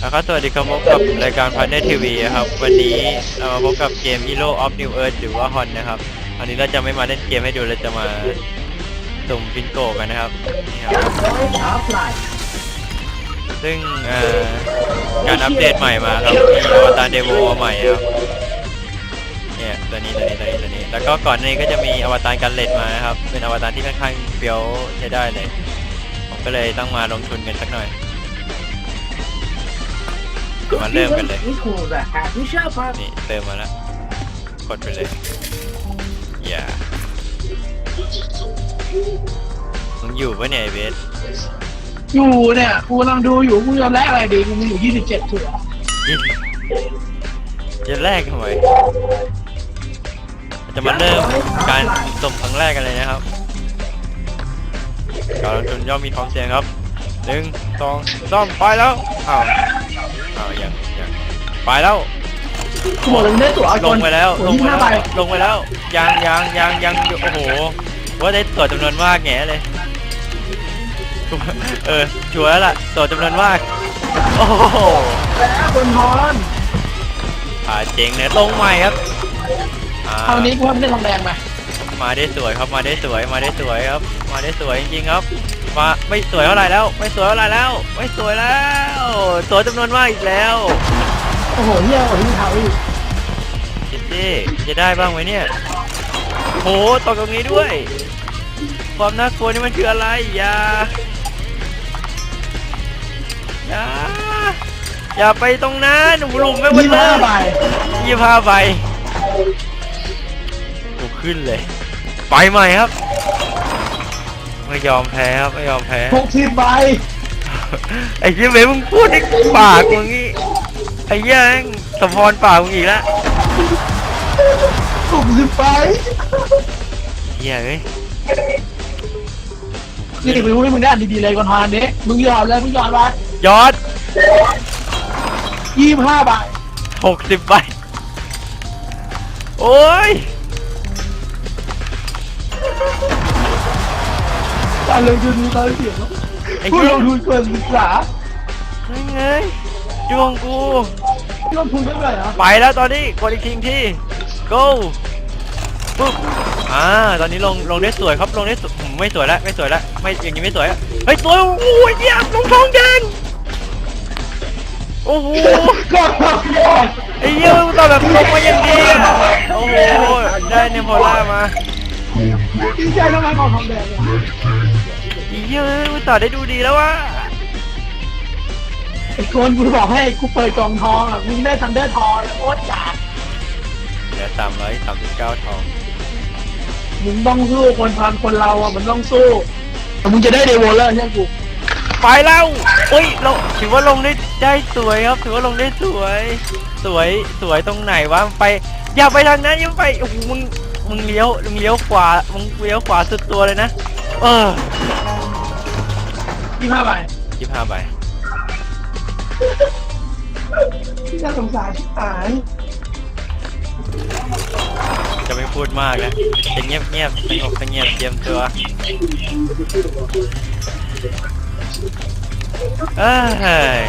แล้วก็สวัสดีครับพบกับรายการพันเนทีวีครับ วันนี้เรามาพบกับเกม Hero of New Earth หรือว่าฮอนนะครับวันนี้เราจะไม่มาเล่นเกมให้ดูเราจะมาสุ่มฟินโกกันนะครับนี่ครับซึ่งการอัปเดตใหม่มาครับมีอวตารเดโวใหม่ครับเนี่ยตัวนี้ตัวนี้ตัวนี้ตัวนี้ แล้วก็ก่อนนี้ก็จะมีอวตารกันเลดมานะครับเป็นอวตารที่ค่อนข้างเฟี้ยวใช้ได้เลย ผมก็เลยต้องมาลงทุนกันสักหน่อย มาเริ่มกันเลย นี่เริ่เติมมาแล้ว กดไปเลย อย่ามึงอยู่ปะเนี่ยไอเบสอยู่เนี่ยกูกำลังดูอยู่กูจะแลกอะไรดีกูมีอยู่ยี่สิบเจ็ดถั่วจะแลกทำไมจะมาเริ่มการส่มครั้งแรกกันเลยนะครับการลงทุนย่อมมีความเสี่ยงครับหนึ่งสองสอมไปแล้วอ้าว อ้าวยังยังไปแล้ว กูบอกเลยมึงได้ตั๋วเอาลงไปแล้วตั๋ลวงที่ไปห้าแล้วใบลงไปแล้วยังยังยังยังอยู่โอ้โหว่าได้ตัวจำนวนมากแง่เลยเออชัวร์แล้วล่ะตัวจำนวนมากโอ้โหแล้วบนฮอนอ่าเจ๋งเนี่ยลงใหม่ครับอ่าคราวนี้กูว่าไม่ได้ทองแดงไหมมาได้สวยครับมาได้สวยมาได้สวยครับ มาได้สวยจริงๆครับ มาไม่สวยเท่าไหร่แล้ว ไม่สวยเท่าไหร่แล้ว ไม่สวยแล้วตัวจำนวนมากอีกแล้วโอ้โหเฮียกว่าที่เท้าอีกจิตตี้จะได้บ้างไหมเนี่ยโหตกตรงนี้ด้วย ความน่ากลัวนี่มันคืออะไรอย่าอย่าอย่าไปตรงนั้นหนูหลุมไม่หมดยี่เลห้ายใบยี่ห้าใบกูขึ้นเลย ไปใหม่ครับ ไม่ยอมแพ้ครับไม่ยอมแพ้หกสิบใบไอ้เหี้ยเว้ยมึงพูดในปากมึงงี้ไอ้เหี้ยแม่งสะพรปากมึงอีกแล้วหกสิบใบเหี้ยเอ้ยนี่กูรู้ให้มึงได้อันดีๆเลยก่อนฮอนนี้มึงยอมเลยมึงยอมไปยอดยี่ห้าใบหกสิบใบโอ้ย การลงทุนมีกาเสียงไอ้ผู้เหี้ยลงทุนควรศึกษาไม่เงยดวงกู ลงทุนเท่าไหร่อะไปแล้วตอนนี้กดอีกทีที่ go ปุ๊บอ่าตอนนี้ลงลงได้สวยครับลงได้สวยอืมไม่สวยแล้วไม่สวยแล้วไม่อย่างนี้ไม่สวยอะเฮ้ยสวยโอ้ยเยี่ยมลงทองแดงโอ้โหก็ไอ้เหี้ยมันต่อแบบลงมาอย่างดีอะโอ้โหได้เนมโพล่ามาดีใจทำไมของทองแดงเนี่ย เหี้ยต่อได้ดูดีแล้ววะไอ้คนกูบอกให้กูเปิดกล่องทองอะมึงได้ทันเดอร์ทองโคตรจ๋าเหลือสามร้อยสามสิบเก้าทอง มึงต้องสู้คนพันคนเราอะมันต้องสู้แต่มึงจะได้เดโวเลอร์ใช่ไหมกูไปแล้วเอ้ยเราถือว่าลงได้ได้สวยครับ ถือว่าลงได้สวย สวยสวยตรงไหนวะไป อย่าไปทางนั้นอย่าไปโอ้โหมึงมึงเลี้ยวมึงเลี้ยวขวามึงเลี้ยวขวาสุดตัวเลยนะ เออ ยี่ห้าใบยี่ห้าใบที่น่าสงสารชิบหายจะไม่พูดมากนะจะเงียบเงียบสงบสงเงียบเตรียมตัวเอ้ย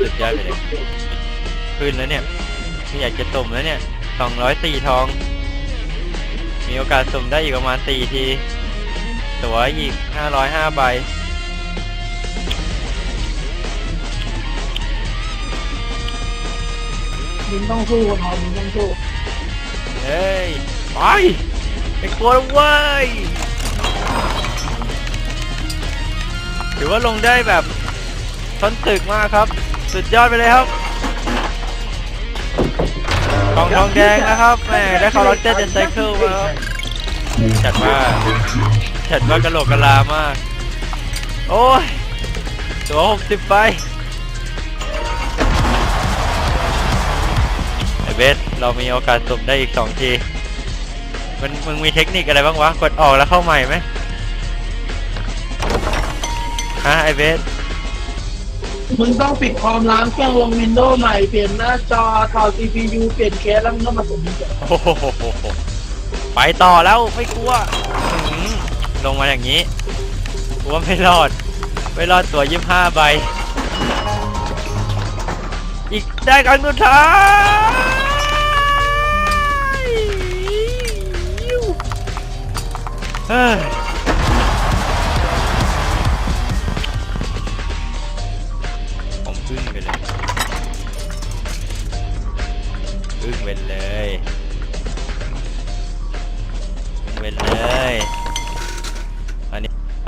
สุดยอดไปเลยขึ้นแล้วเนี่ยไม่อยากจะตุ่มแล้วเนี่ยสองร้อยสี่ทอง มีโอกาสสุ่มได้อีกประมาณสี่ที ตั๋วอีกห้าร้อยห้าใบ มึงต้องสู้คนทองมึงต้องสู้เฮ้ย ไปไอ้กลัวแล้วเว้ยถือว่าลงได้แบบท้นตึกมากครับ สุดยอดไปเลยครับกองทองแดงนะครับแหมได้คาร์ลเจนไซเคิลมาครับจัดว่า จัดว่ากระโหลกกะลามาก โอ้ยตัวหกสิบไปไอเบสเรามีโอกาสสุ่มได้อีกสองทีมันมึงมีเทคนิคอะไรบ้างวะ กดออกแล้วเข้าใหม่ไหมฮะไอเบสมึงต้องปิดคอมล้างเครื่องลงวินโดว์ใหม่ เปลี่ยนหน้าจอถอด CPU เปลี่ยนเคสแล้วมึงก็มาสมดีเดี๋ยวโอ้โหไปต่อแล้วไม่กลัวอื้อหือ ลงมาอย่างนี้กลัวไม่รอดไปไม่รอดตัวยี่ห้าใบ อีกได้ครั้งสุดท้าย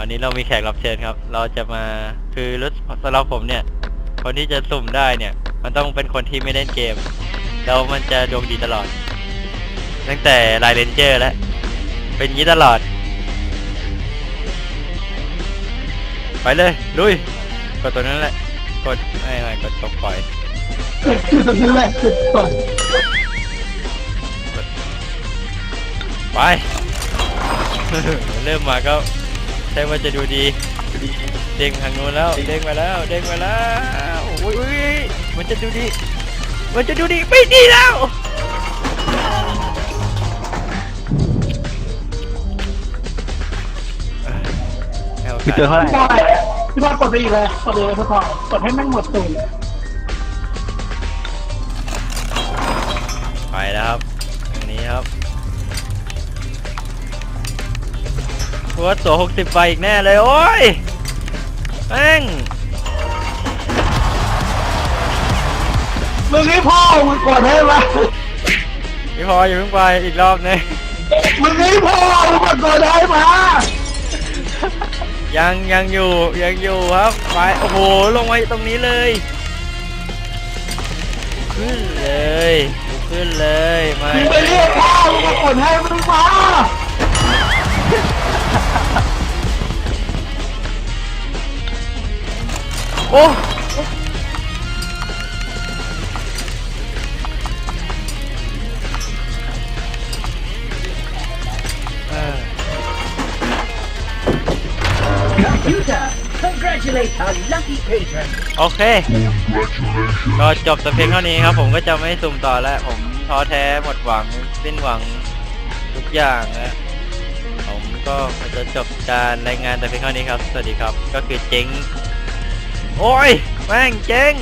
นนี้อันนี้เรามีแขกรับเชิญครับ เราจะมาคือรู้สึกสำหรับผมเนี่ย คนที่จะสุ่มได้เนี่ย มันต้องเป็นคนที่ไม่เล่นเกม แล้วมันจะดวงดีตลอด ตั้งแต่ไลน์เรนเจอร์แล้ว เป็นอย่างนี้ตลอด ไปเลยลุยกดตัวนั้นแหละ กดไม่ไม่กดตรงปล่อยคือตรงนั้นแหละจุดก่อนไป เริ่มมาก็ ใช่ว่าจะดูดี เด้งทางนู้นแล้ว เด้งมาแล้ว เด้งมาแล้วอุ้ยอุ้ยมันจะดูดี มันจะดูดีไม่ดีแล้วให้โอกาสพี่เจอเท่าไหร่พี่บอยพี่บอยกดไปอีกเลยกดเลยพี่บอยกดให้แม่งหมดตูดเลย หัวตัว60ใบอีกแน่เลย โอ้ยแม่งมึงให้พ่อมึงกดให้มาพี่พออย่าเพิ่งไปอีกรอบหนึงมึงให้พ่อมึงกดให้มายังยังอยู่ยังอยู่ครับไปโอ้โหลงไว้ตรงนี้เลย ขึ้นเลย ขึ้นเลยไม่มึงไปเรียกพ่อมึงมากดให้มึงมา โอ้เออ Computer, congratulate our lucky patron. โอเค ก็จบแต่เพียงเท่านี้ครับ ผมก็จะไม่สุ่มต่อแล้ว ผมท้อแท้หมดหวังสิ้นหวังทุกอย่างแล้วผมก็จะจบการรายงานแต่เพียงเท่านี้ครับ สวัสดีครับ ก็คือเจ๊ง โอ้ย แม่งเจ๊ง